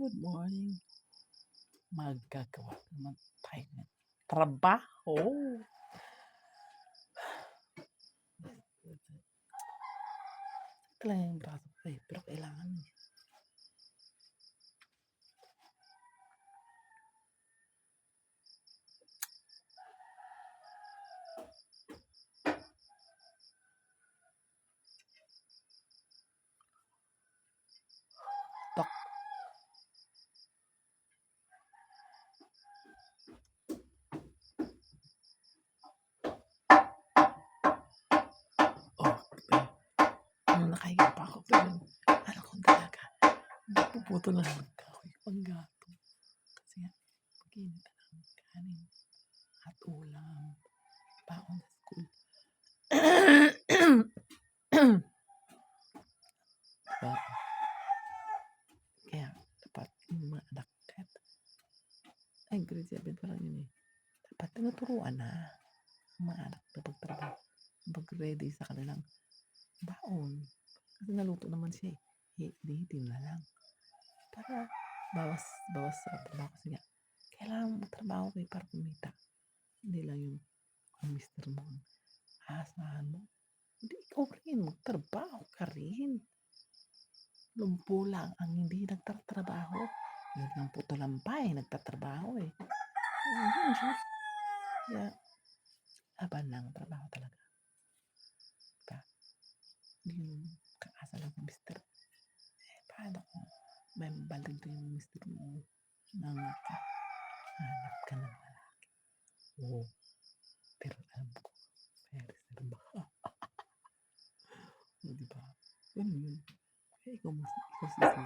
Good morning. Magagawa naman tayo ng trabaho. Lang yung braso ko eh, pero kailangan eh. Nakahiga pa ako pero alam ko talaga napuputo lang ng kahoy pang gato. Kasi nga, pag-init na ng kanin at ulam, baon sa school. diba? Kaya, dapat yung mga anak ay, grade 7 pa lang yun eh. Dapat tinuturuan na ang mga anak na pagtrabaho. Pag-ready sa kanilang baon. Naluto naman siya eh. Hihitin na lang. Para bawas, bawas sa trabaho. Kasi nga, kailangan mo trabaho kayo para kumita. Hindi lang yung ang mister mo ang mo. Hindi, ikaw rin. Magtrabaho ka rin. Lumpo lang ang hindi nagtatrabaho. Yun ang puto lampay, nagtatrabaho eh. Ayun siya. Kaya, laban lang ang trabaho talaga. Diba? Yung kaasa lang ng mister. Eh, paano kung may balik yung mister mo nang ka, hanap ka ng lalaki. Oo. Pero alam ko, may reserva ka. o, diba? Ganun yun. Kaya ikaw mas, ikaw sisi.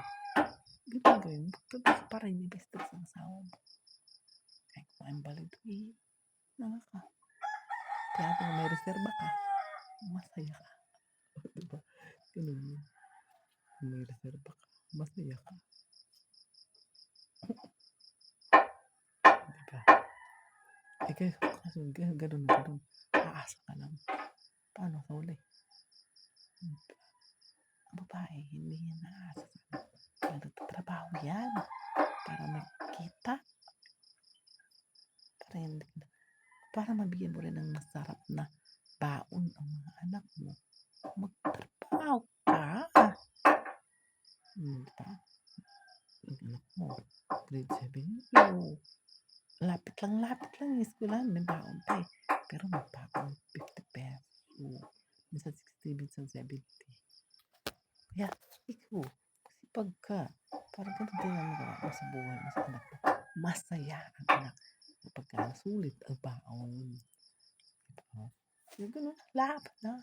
Ganun gawin mo. Ka para invest sa asawa mo. Kaya kung ang balik eh, nakaka. Kaya kung may reserva ka, masaya ka. Diba? Ganun yun. Kung may reserva ka, masaya ka. Diba? Eh, kaya kaso ganun, ganun, ganun. Aasa ka lang. Paano sa uli? Diba? Ang babae, hindi yan naasa sa Kaya yan. Para makita. Para, hindi, para mabigyan mo rin ng masarap na baon ang mga anak mo. Magtrabaho ka. Hmm, diba? Ang anak mo, grade 7 yun. Lapit lang, lapit lang yung eskwelahan. May baon pa eh. Pero may baon, 50 pesos. Minsan 60, minsan 70. Kaya, ikaw, sipag ka. Para ganun din ang magawa mo sa buhay mo sa anak mo. Masaya ang anak kapag ka sulit ang baon. Diba? Yung ganun, lahat na.